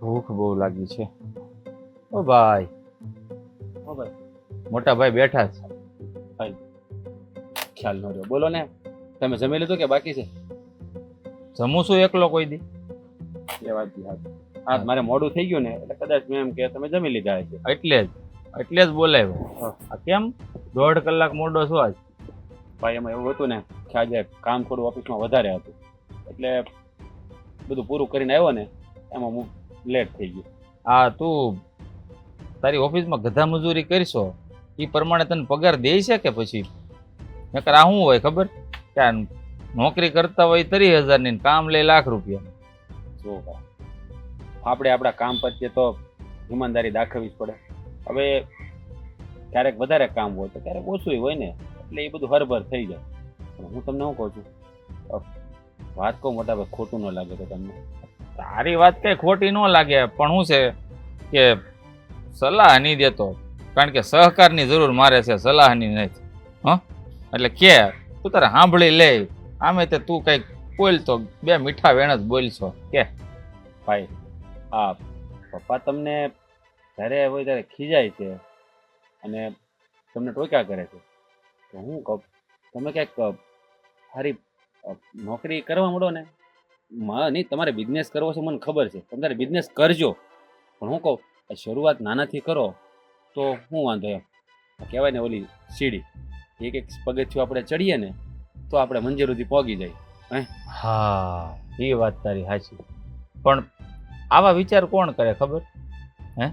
ભૂખ બહુ લાગી છે. ઓ ભાઈ. ઓ ભાઈ. મોટા ભાઈ બેઠા છે. ખ્યાલ ન રહ્યો. બોલો ને તમે જમી લીધું કે બાકી છે? જમું છું એકલો કોઈ દી. એ વાત હા મારે મોડું થઈ ગયું ને એટલે કદાચ મેં એમ કે તમે જમી લીધા હશે. એટલે જ એટલે જ બોલાવ્યો આ કેમ? દોઢ કલાક મોડો છો આજ? ભાઈ એમાં એવું હતું ને કે આજે કામ થોડું ઓફિસમાં વધારે હતું. એટલે બધું પૂરું કરીને આવ્યો ને એમાં હું લેટ થઈ ગયું. આ તું તારી ઓફિસમાં ગધા મજૂરી કરશો એ પ્રમાણે તને પગાર દે છે કે પછી? નકર આ શું હોય ખબર? કે આ નોકરી કરતા હોય ત્રીસ હજારની કામ લે લાખ રૂપિયા. જો આપણે આપણા કામ પ્રત્યે તો ઈમાનદારી દાખવવી જ પડે. હવે ક્યારેક વધારે કામ હોય તો ક્યારેક ઓછું હોય ને, એટલે એ બધું હરભર થઈ જાય. હું તમને શું કહું છું? વાત કહું મોટા ભાઈ, ખોટું ન લાગે તો તમને. તારી વાત કઈ ખોટી ન લાગે, પણ શું છે કે સલાહ નહીં દેતો. કારણ કે સહકારની જરૂર મારે છે, સલાહની નહીં. હ? એટલે કે, તું તારે સાંભળી લે. આમે તે તું કંઈક બોલ તો બે મીઠા વેણ જ બોલશો. કે, ભાઈ હા પપ્પા તમને જ્યારે હોય ત્યારે ખીજાય છે અને તમને ટોક્યા કરે છે. તો હું કહું, તમે ક્યાંક સારી નોકરી કરવા મળો ને? માં નહીં, તમારે બિઝનેસ કરવો છે, મને ખબર છે. તમારે બિઝનેસ કરજો. પણ હું કહું શરૂઆત નાનાથી કરો, તો હું વાંધો એમ. કહેવાય ને ઓલી સીડી. એક એક પગથિયું આપણે ચડીએ ને, તો આપણે મંજિર સુધી પહોંચી જાય. હા? એ વાત તારી સાચી. પણ આવા વિચાર કોણ કરે ખબર? હે?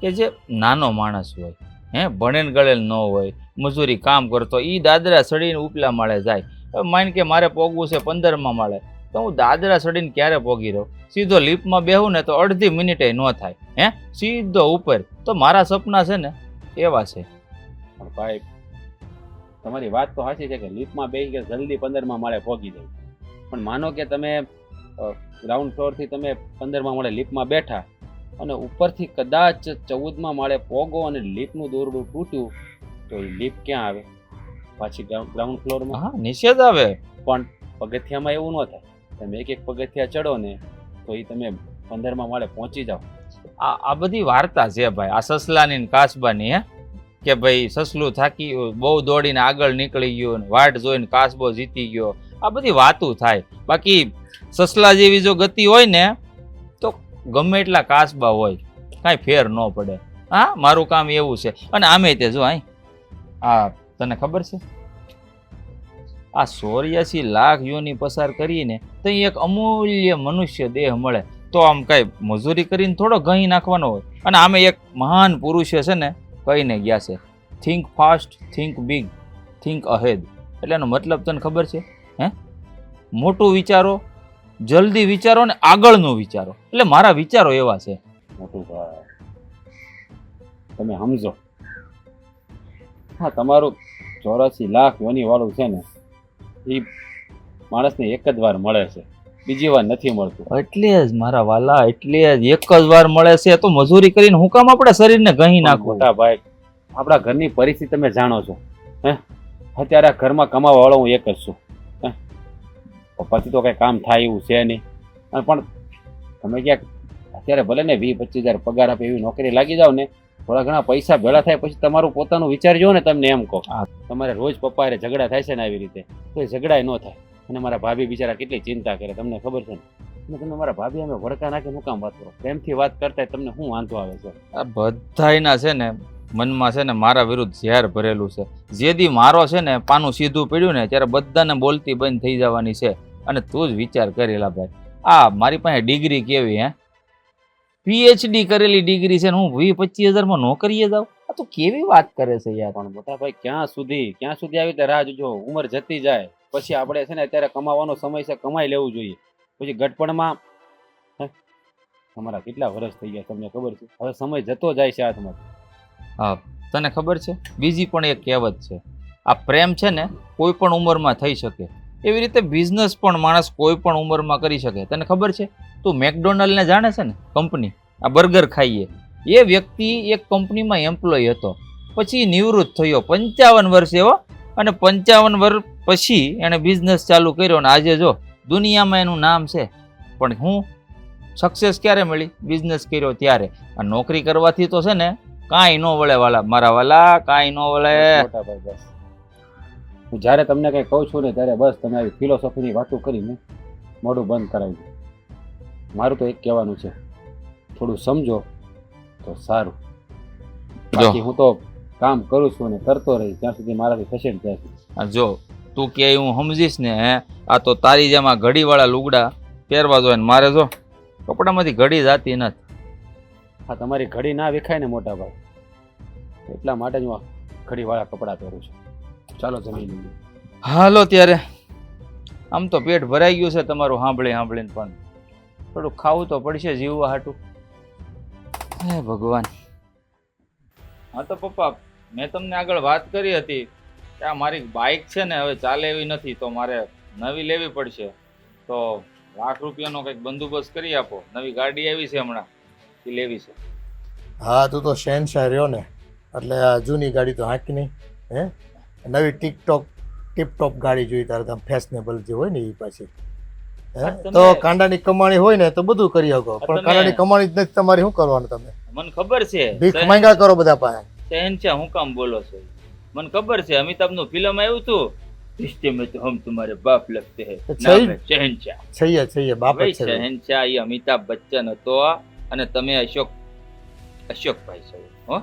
કે જે નાનો માણસ હોય, હે? ભણેન ગળેલ ન હોય, મજૂરી કામ કરતો એ દાદરા સડીને ઉપલા માળે જાય. માન કે મારે પોગવું છે પંદરમાં માળે. તો હું દાદરા સડીને ક્યારે પોગી રહું? સીધો લિફ્ટમાં બેહું ને તો અડધી મિનિટે ન થાય હે? સીધો ઉપર. તો મારા સપના છે ને એવા છે. પણ ભાઈ તમારી વાત તો સાચી છે કે લિફ્ટમાં બેસી કે જલ્દી પંદરમાં માળે પોગી જાય પણ માનો કે તમે ગ્રાઉન્ડ ફ્લોરથી તમે પંદરમાં માળે લિફ્ટમાં બેઠા અને ઉપરથી કદાચ ચૌદમાં માળે પોગો અને લિફ્ટનું દોરડું તૂટ્યું તો એ લિફ્ટ ક્યાં આવે? પાછી ગ્રાઉન્ડ ફ્લોરમાં હા નિષેધ આવે. પણ પગથિયામાં એવું ન થાય. તમે એક એક પગથિયા ચડો ને, તો એ તમે પંદરમાં માળે પહોંચી જાઓ. આ આ બધી વાર્તા છે ભાઈ. આ સસલાની ને કાસબાની, હે? કે ભાઈ સસલું થાકી બહુ દોડીને આગળ નીકળી ગયો ને વાટ જોઈને કાસબો જીતી ગયો. આ બધી વાતું થાય. બાકી સસલા જેવી જો ગતિ હોય ને, તો ગમે એટલા કાસબા હોય. કાંઈ ફેર ન પડે. હા, મારું કામ એવું છે. અને આમે તે જો અહીં આ, તને ખબર છે? આ ચોર્યાસી લાખ યોની પસાર કરીને તો એક અમૂલ્ય મનુષ્ય દેહ મળે. તો આમ કાંઈ મજૂરી કરીને થોડો ગહી નાખવાનો હોય. અને આમે એક મહાન પુરુષ છે ને, કહીને ગયા છે think fast think big think ahead એટલે એનો મતલબ તને ખબર છે? હે? મોટું વિચારો, જલ્દી વિચારો ને આગળનું વિચારો. એટલે મારા વિચારો એવા છે. તમે સમજો. હા, તમારું ચોરાસી લાખ યોની વાળું છે ને એ માણસને એક જ વાર મળે છે. બીજી વાર નથી મળતું. એટલે જ મારા વાલા એટલે જ એક જ વાર મળે છે તો મજૂરી કરીને હું કામ આપણા શરીરને ગહી નાખો? મોટા ભાઈ આપણા ઘરની પરિસ્થિતિ તમે જાણો છો. હે? અત્યારે ઘરમાં કમાવા વાળો હું એક જ છું. હે? પપ્પાથી તો કઈ કામ થાય એવું છે નહીં. પણ તમે ક્યાંક અત્યારે ભલે ને વીસ પચીસ હજાર પગાર આપે એવી નોકરી લાગી જાવ ને થોડા ઘણા પૈસા ભેળા થાય પછી તમારું પોતાનું વિચારજો ને તમને એમ કહો. તમારે રોજ પપ્પા હારે ઝઘડા થાય છે ને આવી રીતે તો એ ઝઘડાય ન થાય. અને મારા ભાભી બિચારા કેટલી ચિંતા કરે તમને ખબર છે ને? તમે મારા ભાભી અમે વડકા નાખી હું કામ વાત કરો? પ્રેમથી વાત કરતા તમને શું વાંધો આવે છે? આ બધાયના છે ને મનમાં છે ને મારા વિરુદ્ધ ઝેર ભરેલું છે. જે દી મારો છે ને પાનું સીધું પડ્યું ને ત્યારે બધાને બોલતી બંધ થઈ જવાની છે. અને તું જ વિચાર કરેલા ભાઈ. આ મારી પાસે ડિગ્રી કેવી હે? પીએચડી કરેલી ડિગ્રી છે ને હું વી પચીસ હજારમાં નોકરીએ જાઉં. આ તો કેવી વાત કરે છે યાર. પણ મોટા ભાઈ ક્યાં સુધી? ક્યાં સુધી આવી રીતે રાહ જોજો? ઉંમર જતી જાય. પછી આપણે છે ને અત્યારે કમાવાનો સમય છે કમાઈ લેવું જોઈએ. પછી ગટપણમાં તમારા કેટલા વર્ષ થઈ ગયા તમને ખબર છે? હવે સમય જતો જાય છે હાથમાં. હા તને ખબર છે? બીજી પણ એક કહેવત છે. આ પ્રેમ છે ને કોઈ પણ ઉંમરમાં થઈ શકે. એવી રીતે બિઝનેસ પણ માણસ કોઈ પણ ઉંમરમાં કરી શકે. તને ખબર છે? તું મેકડોનલ્ડને જાણે છે ને, કંપની? આ બર્ગર ખાઈએ. એ વ્યક્તિ એક કંપનીમાં એમ્પ્લોય હતો. પછી નિવૃત્ત થયો. પંચાવન વર્ષ એવો અને પંચાવન વર્ષ પછી એણે બિઝનેસ ચાલુ કર્યો અને આજે જો દુનિયામાં એનું નામ છે. પણ હું સક્સેસ ક્યારે મળી? બિઝનેસ કર્યો ત્યારે. આ નોકરી કરવાથી તો છે ને, કાંઈ ન વળે વાલા, મારા વાલા, કાંઈ ન વળે. હું જ્યારે તમને કંઈ કહું છું ને ત્યારે બસ તમે આવી ફિલોસોફીની વાતો કરીને મોઢું બંધ કરાવી દો. મારું તો એક કહેવાનું છે થોડું સમજો તો સારું. બાકી હું તો કામ કરું છું અને કરતો રહી જ્યાં સુધી મારાથી ને ત્યાં આ જો તું કે હું સમજીશ ને હે? આ તો તારી જેમ આ ઘડીવાળા લુગડા પહેરવા જોઈએ મારે જો કપડામાંથી ઘડી જાતી નથી. હા તમારી ઘડી ના વિખાય ને મોટા ભાઈ. એટલા માટે જ હું ઘડીવાળા કપડાં પહેરું છું. ચાલો જમી લઈએ હાલો ત્યારે. આમ તો પેટ ભરાઈ ગયું છે તમારું સાંભળી સાંભળીને પણ. થોડું ખાવું તો પડશે જીવવા હાટું. હે ભગવાન. હા તો પપ્પા મેં તમને આગળ વાત કરી હતી કે આ મારી બાઇક છે ને હવે ચાલે એવી નથી તો મારે નવી લેવી પડશે. તો લાખ રૂપિયાનો કંઈક બંદોબસ્ત કરી આપો. નવી ગાડી આવી છે હમણાં એ લેવી છે. હા તું તો શહેનશાહ રહ્યો ને એટલે આ જૂની ગાડી તો હાંકી નહીં હે? નવી ટિકટોક ટિપટોપ ગાડી જોઈએ તારે તમે ફેશનેબલ જે હોય ને એ પાછી. તો કાંડાની કમાણી હોય ને તો બધું કરી શકો પણ કાંડાની કમાણી જ નથી તમારી શું કરવાનું તમે? મને ખબર છે. ભીખ માંગા કરો બધા પાસે. સહેન હું કામ બોલો છો? મને ખબર છે અમિતાભનું ફિલ્મ આવ્યું હતું રિશ્તે મેં તો હમ તમારે બાપ લગતે હે. શહેનશાહ. છૈયા છૈયા બાપ શહેનશાહ એ અમિતાભ બચ્ચન હતો અને તમે અશોક અશોકભાઈ છો હો.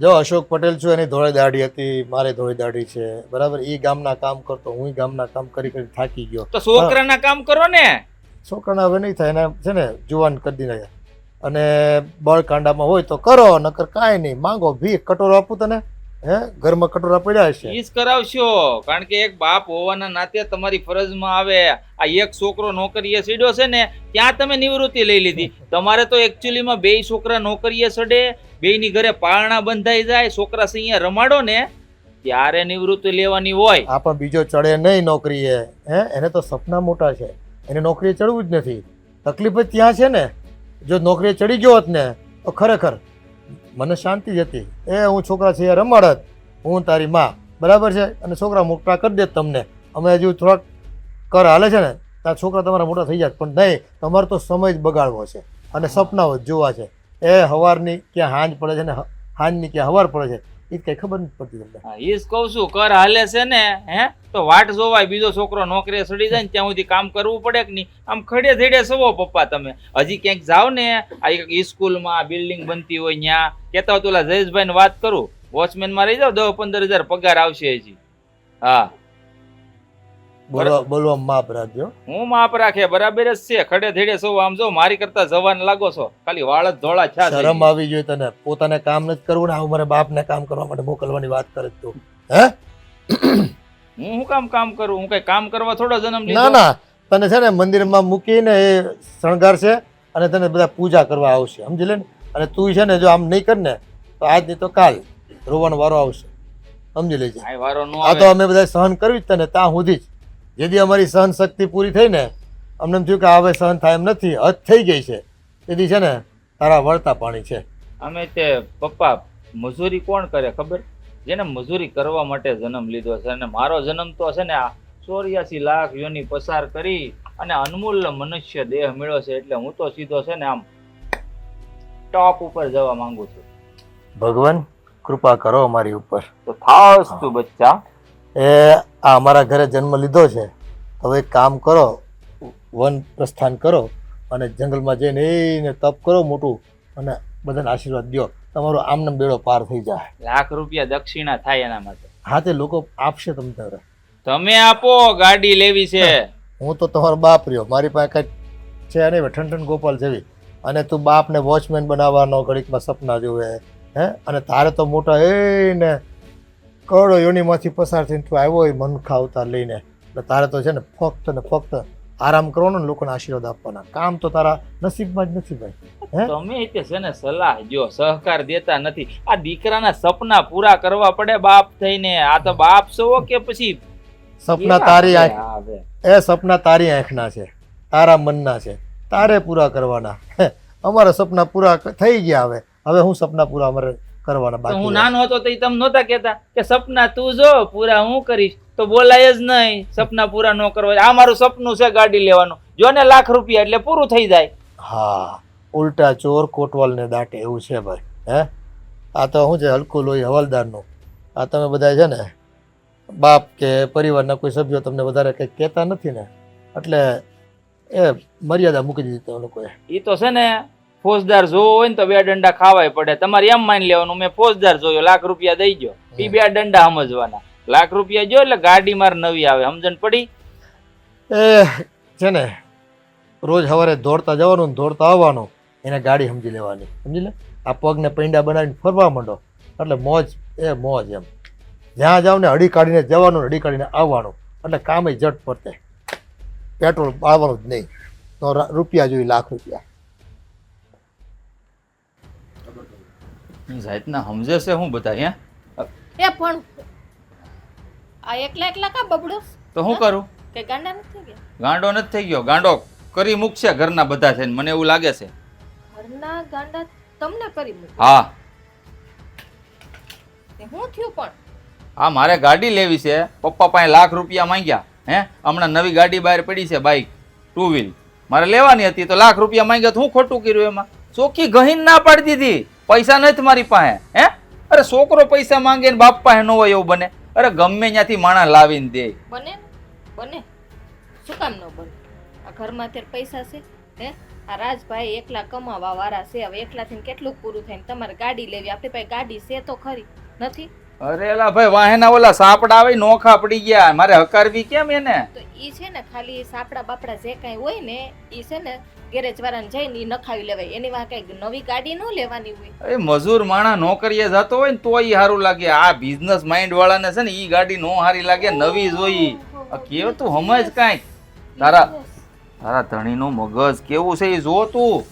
જો અશોક પટેલ છું એની ધોળે દાઢી હતી મારે ધોળે દાઢી છે. બરાબર? એ ગામના કામ કરતો હું ગામના કામ કરી કરી થાકી ગયો. તો છોકરાના કામ કરો ને. છોકરાના હવે નહીં થાય એને છે ને જુવાન કરી દીધા અને બળકાંડામાં હોય તો કરો નકર કાંઈ નહીં. માંગો ભીખ કટોરો આપું તને. હે? ઘરમાં કટોરા પડ્યા હશે. ઈ જ કરાવશો. કારણ કે એક બાપ હોવાના નાતે તમારી ફરજમાં આવે. આ એક છોકરો નોકરીએ સડ્યો છે ને ત્યાં તમે નિવૃત્તિ લઈ લીધી. તમારે તો એકચ્યુઅલીમાં બે છોકરા નોકરીએ સડે. બેયની ઘરે પારણા બંધાઈ જાય, છોકરા સિંહ રમાડો ને, ત્યારે નિવૃત્તિ લેવાની હોય. આ પણ બીજો ચડે નહીં નોકરીએ, હે? એને તો સપના મોટા છે. એને નોકરીએ ચડવું જ નથી. તકલીફ જ ત્યાં છે ને. જો નોકરીએ ચડી ગયો હોત ને, તો ખરેખર મને શાંતિ જ હતી. એ હું છોકરા છે રમાડત, હું તારી માં. બરાબર છે? અને છોકરા મોટા કરી દેત તમને. અમે હજુ થોડાક કર હાલે છે ને, ત્યાં છોકરા તમારા મોટા થઈ જાય પણ નહીં, તમારે તો સમય જ બગાડવો છે. અને સપનાઓ જ જોવા છે. એ હવારની ક્યાં હાંજ પડે છે ને હાંજની ક્યાં હવાર પડે છે એ કઈ ખબર નથી પડતી તમને. હા, ઈ જ કહું છું કર હાલે છે ને હે? તો વાટ જોવાય બીજો છોકરો નોકરીએ સડી જાય ને ત્યાં સુધી કામ કરવું પડે કે નહીં? આમ ખડે ધીડે સવો પપ્પા તમે. હજી ક્યાંક જાઓ ને આ સ્કૂલમાં બિલ્ડિંગ બનતી હોય ત્યાં કહેતા હોય તો ઓલા જયેશભાઈને વાત કરું. વોચમેનમાં રહી જાવ દસ પંદર હજાર પગાર આવશે હજી. હા. બોલવા બોલવા માપ રાખજો. હું માપ રાખે બરાબર જ છે. ખડે ધીડે સૌ આમ જો મારી કરતા જવાન લાગો છો. ખાલી વાળ જ ધોળા છા. શરમ આવી જોઈએ તને. પોતાને કામ નથી કરવું ને આવું મારા બાપને કામ કરવા માટે મોકલવાની વાત કરે છે તું. હે? હું હું કામ કામ કરું? હું કઈ કામ કરવા થોડો જન્મ ના ના. તને છે ને મંદિરમાં મૂકીને એ શણગાર છે અને તને બધા પૂજા કરવા આવશે. સમજી લે ને? અને તું છે ને જો આમ નહીં કર ને તો આજ નહીં તો કાલ રોવાનો વારો આવશે. સમજી લેજે. આ તો અમે બધા સહન કરવી જ તને ત્યાં સુધી જ. જેથી અમારી સહન શક્તિ પૂરી થઈ ને અમને એમ થયું કે હવે સહન થાય એમ નથી હદ થઈ ગઈ છે. તેથી છે ને તારા વળતા પાણી છે. અમે તે પપ્પા મજૂરી કોણ કરે ખબર? જેને મજૂરી કરવા માટે જન્મ લીધો છે અને મારો જન્મ તો છે ને આ ચોર્યાસી લાખ યોની પસાર કરી અને અનમૂલ્ય મનુષ્ય દેહ મળ્યો છે એટલે હું તો સીધો છે ને આમ ટોપ ઉપર જવા માંગુ છું. ભગવાન કૃપા કરો અમારી ઉપર. તો થાસ તું બચ્ચા. એ આ અમારા ઘરે જન્મ લીધો છે. હવે એક કામ કરો વન પ્રસ્થાન કરો અને જંગલમાં જઈને એને તપ કરો મોટું અને બધાને આશીર્વાદ દો તમારો આમને બેડો પાર થઈ જાય. લાખ રૂપિયા દક્ષિણા થાય એના માટે. હા તે લોકો આપશે તમને તારે. તમે આપો ગાડી લેવી છે. હું તો તમારો બાપ રહ્યો. મારી પાસે કંઈક છે નહીં હવે ઠન ઠન ગોપાલ જેવી. અને તું બાપને વોચમેન બનાવવાનો ઘડીકમાં સપના જોવે. હે અને તારે તો મોટા એ ને કરોડો યોનીમાંથી પસાર થઈને તું આવ્યો હોય મનખા અવતાર લઈને. એટલે તારે તો છે ને ફક્ત ને ફક્ત આરામ કરવાનો ને લોકોને આશીર્વાદ આપવાના. કામ તો તારા નસીબમાં જ નથી ભાઈ. તમે તે છે ને સલાહ જો સહકાર દેતા નથી. આ દીકરાના સપના પૂરા કરવા પડે બાપ થઈને. આ તો બાપ છો કે પછી સપના તારી આંખ એ સપના તારી આંખના છે. તારા મનના છે. તારે પૂરા કરવાના. અમારા સપના પૂરા થઈ ગયા હવે. હવે હું સપના પૂરા અમારે કરવાના બાકી હું નાનો હતો તો તમે નહોતા કહેતા કે સપના તું જો પૂરા હું કરીશ? તો બોલાય જ નહીં. સપના પૂરા ન કરવા આ મારું સપનું છે ગાડી લેવાનું. જો ને લાખ રૂપિયા એટલે પૂરું થઈ જાય. હા ઉલટા ચોર કોટવાલને દાટે એવું છે ભાઈ હે? આ તો શું છે હલકું લોહી હવાલદારનું? આ તમે બધા છે ને બાપ કે પરિવારના કોઈ સભ્યો તમને વધારે કંઈક કહેતા નથી ને? એટલે એ મર્યાદા મૂકી દીધી તમે લોકોએ. એ તો છે ને ફોજદાર જોવો હોય ને તો બે દંડા ખાવાય પડે. તમારે એમ માની લેવાનું મેં ફોજદાર જોયો લાખ રૂપિયા દઈ ગયો. એ બે દંડા સમજવાના. લાખ રૂપિયા જો એટલે ગાડી માર નવી આવે. સમજણ પડી? એ છે ને રોજ સવારે દોડતા જવાનું ને દોડતા આવવાનું. એને ગાડી સમજી લેવાની. સમજી લે? આ પગને પૈંડા બનાવીને ફરવા માંડો. એટલે મોજ એ મોજ એમ. જ્યાં જાવ ને હડી કાઢીને જવાનું અડી કાઢીને આવવાનું. એટલે કામે જટ પડતે પેટ્રોલ બાળવાનું જ નહીં. તો રૂપિયા જોઈએ લાખ રૂપિયા. જાતના સમજે છે હું બધા હે? એ પણ આ એકલા એકલા કા બબડો? તો હું કરું? કે ગાંડા નથી ગયા? ગાંડો નથી થઈ ગયો. ગાંડો કરી મૂકશે ઘરના બધા છે મને એવું લાગે છે. ઘરના ગાંડા તમને કરી મૂકે હા. હું થયું પણ? હા મારે ગાડી લેવી છે. પપ્પા પાસે લાખ રૂપિયા માંગ્યા હે? હમણાં નવી ગાડી બહાર પડી છે બાઇક ટુ વ્હીલ મારે લેવાની હતી તો લાખ રૂપિયા માંગ્યા તો હું ખોટું કર્યું એમાં? ચોખ્ખી ગહીન ના પાડી દીધી. પૈસા નથી મારી પાસે, હે? અરે છોકરો પૈસા માંગે ને બાપ પાસે ન હોય એવું બને. અરે ગમે ત્યાંથી માણસ લાવીને દે. બને બને. શું કામ ન બને? આ ઘરમાં અત્યારે પૈસા છે, હે? આ રાજભાઈ એકલા કમાવા વાળા છે. હવે એકલાથી કેટલું પૂરું થાય તમારે ગાડી લેવી. આપણી પાસે ગાડી છે તો ખરી. નથી? અરે એલા ભાઈ વાહેના ઓલા સાપડા આવે નોખા પડી ગયા. મારે હકારવી કેમ એને? તો ઈ છે ને ખાલી સાપડા બાપડા જે કાંઈ હોય ને ઈ છે ને ગેરેજ વાળાને જઈને ઈ નખાવી લેવાય. એની વાહ કઈ નવી ગાડી ન લેવાની હોય. એ મજૂર માણા નોકરીએ જતો હોય ને તોય સારું લાગે. આ બિઝનેસ માઇન્ડ વાળાને છે ને ઈ ગાડી નો સારી લાગે નવી જોઈ. આ કેવું તું સમજ કાંઈક? તારા તારા ધણીનું મગજ કેવું છે એ જો તું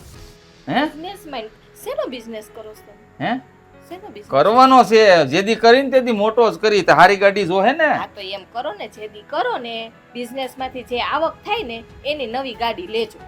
હે? બિઝનેસ માઇન્ડ શેનો બિઝનેસ કરો છો? હે? કરવાનો છે જેદી કરીને તેથી મોટો જ કરી. તો હારી ગાડી જો હે ને? હા તો એમ કરો ને જેદી કરો ને બિઝનેસમાંથી જે આવક થાય ને એની નવી ગાડી લેજો.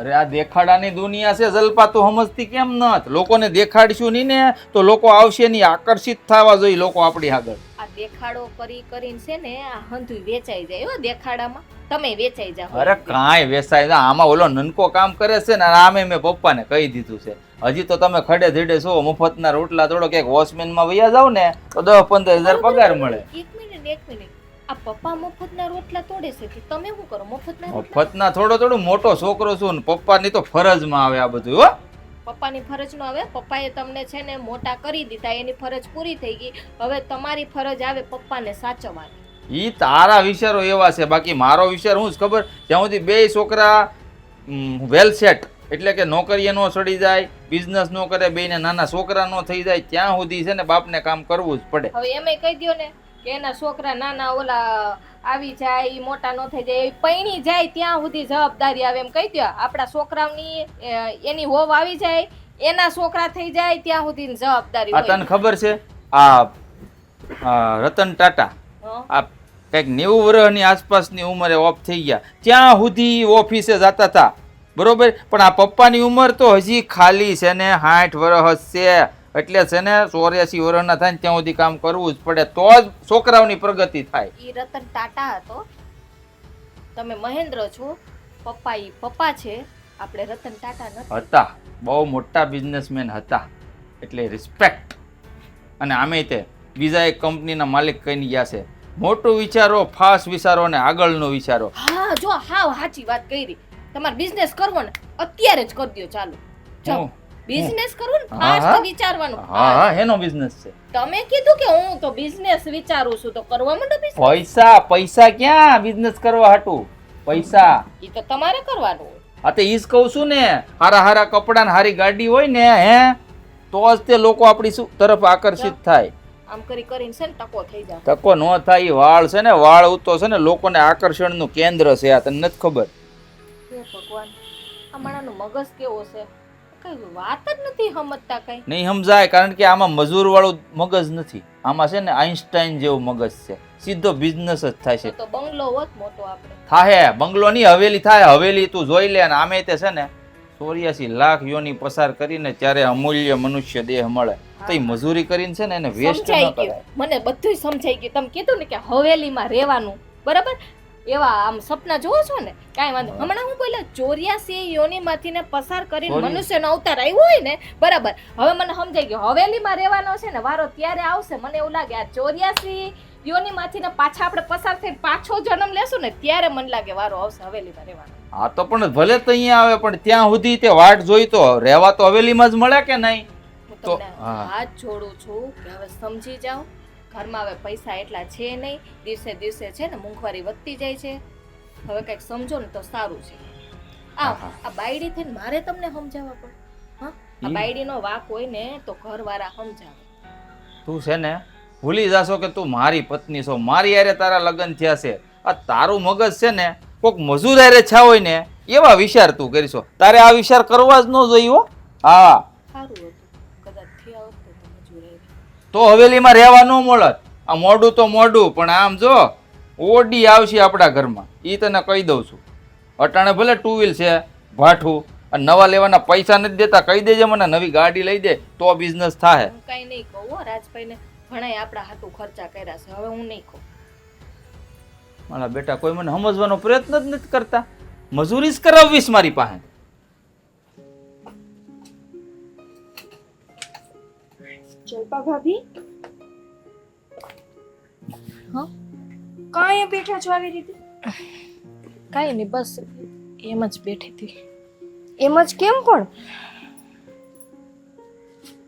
અરે આ દેખાડાની દુનિયા છે જલપા તું સમજતી કેમ નત? લોકોને દેખાડશું નહીં ને તો લોકો આવશે નહીં આકર્ષિત થવા જોઈએ લોકો આપણી આગળ. આ દેખાડો કરી કરીને છે ને આ હંધુય વેચાઈ જાય હો દેખાડામાં. તમે વેચાઈ જાઓ. અરે કાંઈ વેસાય જા આમાં ઓલો નનકો કામ કરે છે ને આમે મેં પપ્પાને કહી દીધું છે. હજી તો તમે ખડે ધીડે છો મફતના રોટલા થોડો ક્યાંક વોચમેનમાં વૈયા જાવ ને તો દસ પંદર હજાર પગાર મળે. એક મિનિટ એક મિનિટ. આ પપ્પા મફતના રોટલા તોડે છે તમે શું કરો? મફતના મફતના થોડો થોડો મોટો છોકરો છું ને પપ્પાની તો ફરજમાં આવે આ બધું હો. પપ્પાની ફરજ નો આવે? પપ્પાએ તમને છે ને મોટા કરી દીધા એની ફરજ પૂરી થઈ ગઈ. હવે તમારી ફરજ આવે પપ્પાને સાચવવાની. ઈ તારા વિચારો એવા છે. બાકી મારો વિચાર હું જ ખબર જ્યાં સુધી બે છોકરા વેલ સેટ એટલે કે નોકરીએ ન ચડી જાય બિઝનેસ ન કરે બેને નાના છોકરા ન થઈ જાય ત્યાં સુધી છે ને બાપને કામ કરવું જ પડે. હવે એમે કહી દો ને કે એના છોકરા નાના ઓલા આવી જાય ઈ મોટા ન થઈ જાય એ પૈણી જાય ત્યાં સુધી જવાબદારી આવે એમ કહી દો આપણા છોકરાઓની એની હોવ આવી જાય એના છોકરા થઈ જાય ત્યાં સુધી જવાબદારી તને ખબર છે? આ રતન ટાટા? આ કંઈક નેવું વર્ષની આસપાસની ઉંમરે ઓફ થઈ ગયા. ત્યાં સુધી ઓફિસે જતા હતા. બરોબર? પણ આ પપ્પાની ઉંમર તો હજી ખાલી છે ને સાઠ વર્ષ છે. એટલે છે ને ચોર્યાસી વર્ષના થાય ને ત્યાં સુધી કામ કરવું જ પડે. તો જ છોકરાઓની પ્રગતિ થાય. ઈ રતન ટાટા હતો. તમે મહેન્દ્ર છો. પપ્પા ઈ પપ્પા છે. આપણે રતન ટાટા નથી. હતા. બહુ મોટા બિઝનેસમેન હતા. એટલે રિસ્પેક્ટ અને આમે તે બીજા એક કંપનીના માલિક કહીને ગયા છે. મોટું વિચારો ફાસ્ટ વિચારો ને આગળનું વિચારો. હા જો હાવ સાચી વાત કરી. તમારે બિઝનેસ કરવો ને અત્યારે જ કરી દો ચાલુ. જો બિઝનેસ કરવું ને હા, હા. ફાસ્ટ વિચારવાનું. હા હા એનો બિઝનેસ છે. તમે કીધું કે હું તો બિઝનેસ વિચારું છું તો કરવા માંડો બિઝનેસ પૈસા પૈસા ક્યાં બિઝનેસ કરવા હાટું? પૈસા. ઈ તો તમારે કરવાનું હા તે ઈ જ કહું છું ને હારા હારા કપડા ને હારી ગાડી હોય ને હે તો જ તે લોકો આપણી શું તરફ આકર્ષિત થાય. આમ કરી કરીને છે ને ટકો થઈ જાય. તકો ન થાય વાળ છે ને વાળ ઉતો છે ને લોકોને આકર્ષણનું કેન્દ્ર છે આ તને નથી ખબર? હે ભગવાન આ મગજ કેવો છે? કઈ વાત જ નથી સમજતા કઈ. નહીં સમજાય કારણ કે આમાં મજૂર વાળું મગજ નથી. આમાં છે ને આઈન્સ્ટાઈન જેવું મગજ છે. સીધો બિઝનેસ જ થાય છે. તો બંગલો હોત મોટો આપણે. થાહે બંગલો નહીં હવેલી થાય હવેલી તું જોઈ લે અને આમે તે છે ને ચોર્યાસી લાખ યોની પસાર કરીને ત્યારે અમૂલ્ય મનુષ્ય દેહ મળે. તો એ મજૂરી કરીને છે ને એને વેસ્ટ ન કરાય. મને બધું સમજાઈ ગયું. તમે કીધું ને કે હવેલીમાં રહેવાનું બરાબર? એવા આમ સપના જોવો છો ને કાંઈ વાંધો હમણાં હું બોલ્યા ચોર્યાસી યોનીમાંથી ને પસાર કરીને મનુષ્યનો અવતાર આવ્યો હોય ને બરાબર. હવે મને સમજાઈ ગયું. હવેલીમાં રહેવાનો છે ને વારો ત્યારે આવશે. મને એવું લાગે આ ચોર્યાસી યોનીમાંથી ને પાછા આપણે પસાર થઈને પાછો જન્મ લેશું ને ત્યારે મને લાગે વારો આવશે હવેલીમાં રહેવાનો. હા તો પણ ભલે તો અહીંયા આવે પણ ત્યાં સુધી તે વાટ જોઈ તો રહેવા તો હવેલીમાં જ મળે કે નહીં? હું તો- તમને હા. હાથ જોડું છું કે હવે સમજી જાઓ ઘરમાં હવે પૈસા એટલા છે નહીં દિવસે દિવસે છે ને મોંઘવારી વધતી જાય છે. હવે કંઈક સમજો ને તો સારું છે. આ હા, આ બાયડી થઈને મારે તમને સમજાવવા પડે. હા? આ ઈ- બાયડીનો વાક હોય ને તો ઘરવાળા સમજાવે. તું છે ને ભૂલી જાશો કે તું મારી પત્ની છો મારી યારે તારા લગ્ન થયા છે. આ તારું મગજ છે ને કોક મજૂર હારે છા હોય ને એવા વિચાર તું કરીશો. તારે આ વિચાર કરવા જ ન જોઈએ હા. તો હવેલીમાં રહેવા ન મળત. આ મોડું તો મોડું પણ આમ જો ઓડી આવશે આપણા ઘરમાં. એ તને કહી દઉં છું. અટાણે ભલે ટુ વ્હીલ છે ભાઠું અને નવા લેવાના પૈસા નથી દેતા કહી દેજે મને નવી ગાડી લઈ દે તો બિઝનેસ થાય કઈ નહીં કહું રાજભાઈને ઘણાય આપણા હાથું ખર્ચા કર્યા છે. હવે હું નહીં કહું. મારા બેટા કોઈ મને સમજવાનો પ્રયત્ન જ નથી કરતા. મજૂરી જ કરાવવીશ મારી પાસે. જલ્પા ભાભી? હા? કાંઈ બેઠા છો આવી રીતે? કાંઈ નહીં બસ એમ જ બેઠી હતી. એમ જ કેમ પણ?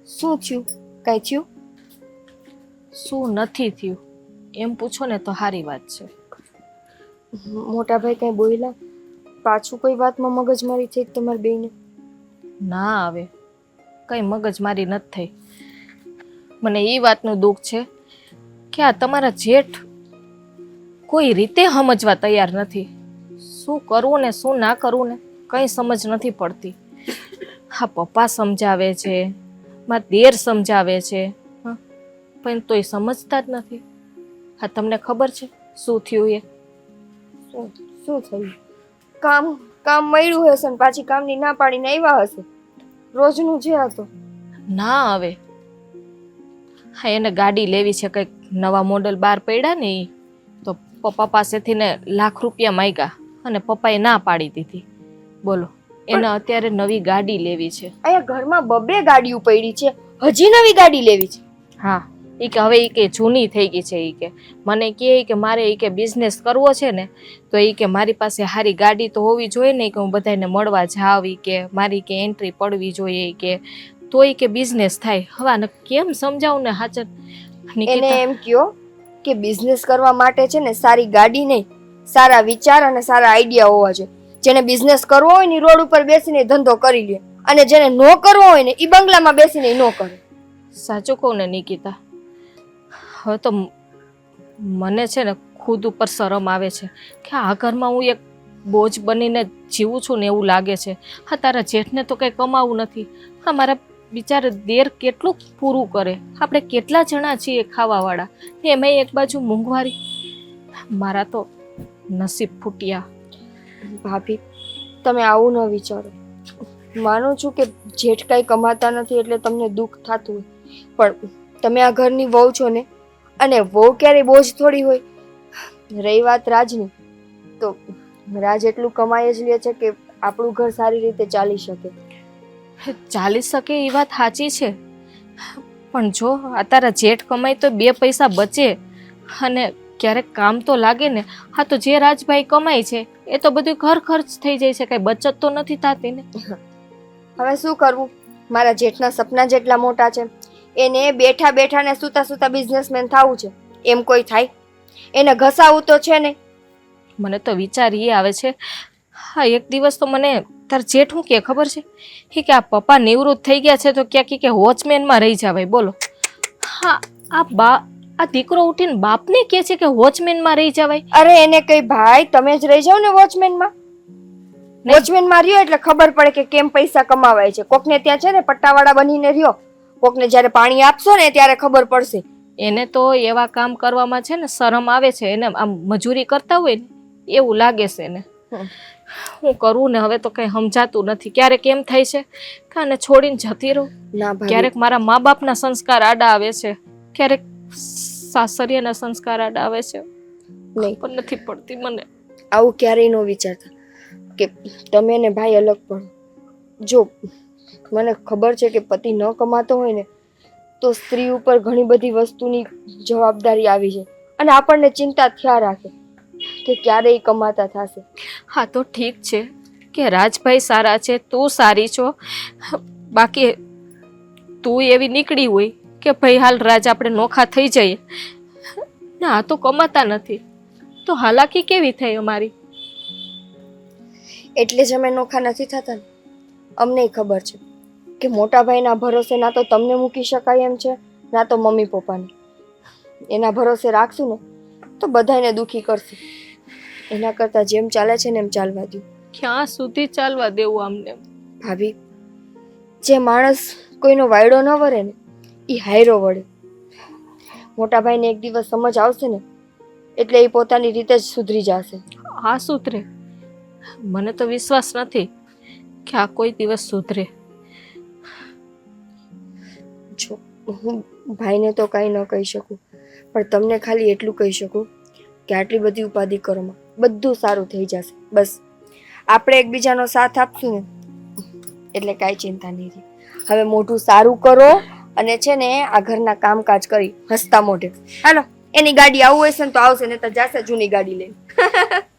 શું થયું? કાંઈ થયું? શું નથી થયું? એમ પૂછો ને તો સારી વાત છે. મોટા ભાઈ કાંઈ બોલ્યા? પાછું કોઈ વાતમાં મગજમારી થઈ તમારી બેયને? ના આવે. કઈ મગજમારી નથી થઈ. મને એ વાતનું દુઃખ છે કે આ તમારા જેઠ કોઈ રીતે સમજવા તૈયાર નથી. શું કરવું ને શું ના કરવું ને કંઈ સમજ નથી પડતી. હા, પપ્પા સમજાવે છે માં દેર સમજાવે છે પણ તોય સમજતા જ નથી. હા, તમને ખબર છે શું થયું એ? શું શું થયું? કામ કામ મળ્યું હશે ને પાછી કામની ના પાડીને આવ્યા હશે. રોજનું જે હતો. ના આવે. હા એને ગાડી લેવી છે કંઈક નવા મોડલ બહાર પડ્યા ને તો પપ્પા પાસેથી ને લાખ રૂપિયા માંગ્યા અને પપ્પાએ ના પાડી દીધી. બોલો એને અત્યારે નવી ગાડી લેવી છે. અહીંયા ઘરમાં બબે ગાડીઓ પડી છે. હજી નવી ગાડી લેવી છે. હા. એ કે હવે એ કે જૂની થઈ ગઈ છે એ કે. મને કહે કે મારે એ કે બિઝનેસ કરવો છે ને તો એ કે મારી પાસે સારી ગાડી તો હોવી જોઈએ ને કે હું બધાને મળવા જાવ ઈ કે મારી કે એન્ટ્રી પડવી જોઈએ ઈ કે. તો એ કે બિઝનેસ થાય. હવે કેમ સમજાવું ને હાચર? એને એમ કયો કે બિઝનેસ કરવા માટે છે ને સારી ગાડી નહીં સારા વિચાર અને સારા આઈડિયા હોવા જોઈએ. જેને બિઝનેસ કરવો હોય ને ઈ રોડ ઉપર બેસીને ધંધો કરી લે. અને જેને નો કરવો હોય ને એ બંગલામાં બેસીને નો કરે. સાચું કહું ને નિકિતા. હવે તો મને છે ને ખુદ ઉપર શરમ આવે છે કે આ ઘરમાં હું એક બોજ બનીને જીવું છું ને એવું લાગે છે. હા, તારા જેઠને તો કંઈ કમાવું નથી. હા, મારા બિચારા દેર કેટલું પૂરું કરે. આપણે કેટલા જણા છીએ ખાવાવાળા. ને એમાંય એક બાજુ મોંઘવારી. મારા તો નસીબ ફૂટ્યા. ભાભી, તમે આવું ન વિચારો. માનું છું કે જેઠ કાંઈ કમાતા નથી એટલે તમને દુઃખ થતું હોય. પણ તમે આ ઘરની વહુ છો ને અને વહુ ક્યારેય બોજ થોડી હોય? રહી વાત રાજની. તો રાજ એટલું કમાઈ જ લે છે કે આપણું ઘર સારી રીતે ચાલી શકે. ચાલી શકે એ વાત સાચી છે. પણ જો આ તારા જેઠ કમાય તો બે પૈસા બચે. અને ક્યારેક કામ તો લાગે ને. હા તો જે રાજભાઈ કમાય છે એ તો બધું ઘર ખર્ચ થઈ જાય છે. કઈ બચત તો નથી થતી ને. હવે શું કરવું? મારા જેઠના સપના જેટલા મોટા છે. એને બેઠા બેઠા ને સૂતા સૂતા બિઝનેસમેન થવું છે. એમ કોઈ થાય? એને ઘસાવું તો છે નહીં મને તો વિચાર એ આવે છે. હા એક દિવસ તો મને તાર જેઠ હું કે ખબર છે? એ કે આ પપ્પા નિવૃત્ત થઈ ગયા છે તો ક્યાંક કે વોચમેનમાં રહી જવાય બોલો. હા આ બા આ દીકરો ઉઠીને બાપને કહે છે કે વોચમેનમાં રહી જવાય? અરે એને કઈ ભાઈ તમે જ રહી જાવ ને વોચમેનમાં. વોચમેનમાં રહ્યો એટલે ખબર પડે કે કેમ પૈસા કમાવાય છે. કોકને ત્યાં છે ને પટ્ટાવાળા બનીને રહ્યો. કોકને જ્યારે પાણી આપશો ને ત્યારે ખબર પડશે. એને તો એવા કામ કરવામાં છે ને શરમ આવે છે એને આમ મજૂરી કરતા હોય ને એવું લાગે છે એને. હું કરું ને હવે તો કઈ સમજાતું નથી. ક્યારેક એમ થાય છે કાને છોડીને જતી રહું. ના ક્યારેક મારા મા બાપના સંસ્કાર આડા આવે છે. ક્યારેક સાસરિયાના સંસ્કાર આડા આવે છે. નહીં. પણ નથી પડતી મને. આવું ક્યારેય ન વિચારતા. કે તમે ને ભાઈ અલગ પડો જો મને ખબર છે કે પતિ ન કમાતો હોય ને તો સ્ત્રી ઉપર ઘણી બધી વસ્તુની જવાબદારી આવી છે અને આપણને ચિંતા થયા રાખે કે ક્યારે એ કમાતા થશે. હા તો ઠીક છે કે રાજભાઈ સારા છે તું સારી છો. બાકી તું એવી નીકળી હોય કે ભાઈ હાલ રાજ આપણે નોખા થઈ જઈએ. ના આ તો કમાતા નથી. તો હાલાકી કેવી થઈ અમારી? એટલે જ અમે નોખા નથી થતા અમને ખબર છે. કે મોટા ભાઈના ભરોસે ના તો તમને મૂકી શકાય એમ છે? ના તો મમ્મી પપ્પાને. એના ભરોસે રાખશું ને તો બધાને દુખી કરશું. એના કરતાં જેમ ચાલે છે ને એમ ચાલવા દઉં. ક્યાં સુધી ચાલવા દેવું આમને? ભાભી જે માણસ કોઈનો વાયડો ન વરે ને એ હાયરો વળે. મોટા ભાઈને એક દિવસ સમજ આવશે ને એટલે એ પોતાની રીતે જ સુધરી જશે. આ સુધરે? મને તો વિશ્વાસ નથી કે આ કોઈ દિવસ સુધરે. જો હું ભાઈને તો કાંઈ ન કહી શકું, પણ તમને ખાલી એટલું કહી શકું કે આટલી બધી ઉપાધિ કરોમાં બધું સારું થઈ જશે, બસ. આપણે એકબીજાનો સાથ આપશું ને, એટલે કાંઈ ચિંતા નહીં રહી. હવે મોઢું સારું કરો અને છે ને આ ઘરના કામકાજ કરી હસતા મોઢે. હાલો, એની ગાડી આવું હશે ને તો આવશે ને તો જશે જૂની ગાડી લઈને.